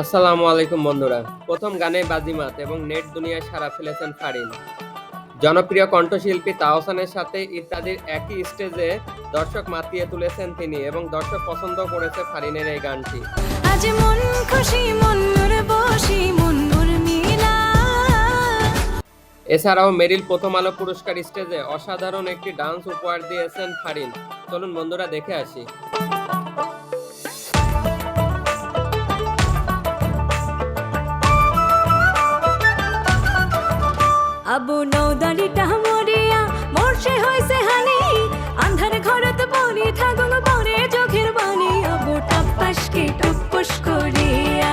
আসসালামু আলাইকুম বন্ধুরা। প্রথম গানে বাজিমাত এবং নেট দুনিয়ায় সারা ফেলেছেন ফারিন। জনপ্রিয় কণ্ঠশিল্পী তাহসানের সাথে ইত্যাদির একই স্টেজে দর্শক মাতিয়ে তুলেছেন তিনি এবং দর্শক পছন্দ করেছে ফারিনের এই গানটি। আজ মন খুশি মন্নুর বসি মিলা। এছাড়াও মেরিল প্রথম আলো পুরস্কার স্টেজে অসাধারণ একটি ডান্স উপহার দিয়েছেন ফারিন। চলুন বন্ধুরা দেখে আসি। আবু নৌদারিটা মরিয়া মরছে হইছে হানি। আন্ধার ঘরত পরি থাকুক পরে চোখের বাণী আবু টাপ্পাস কি টুপ্পুস করিয়া।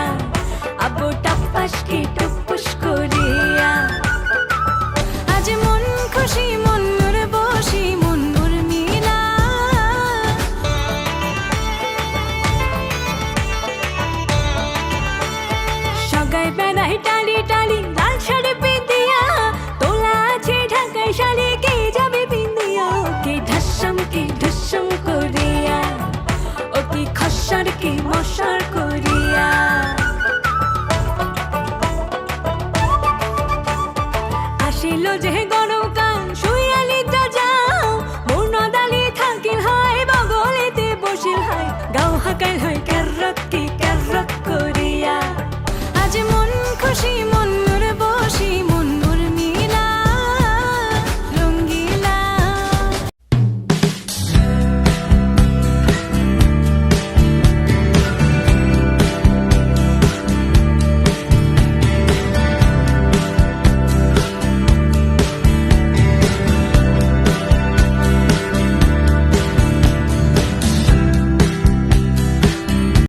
আবু টাপ্পাস কি টুপ্পুস করিয়া। আজ মন খুশি মন্নুর বসি মন্নুর মিলা। সগাই বেড়াই টালি Dale que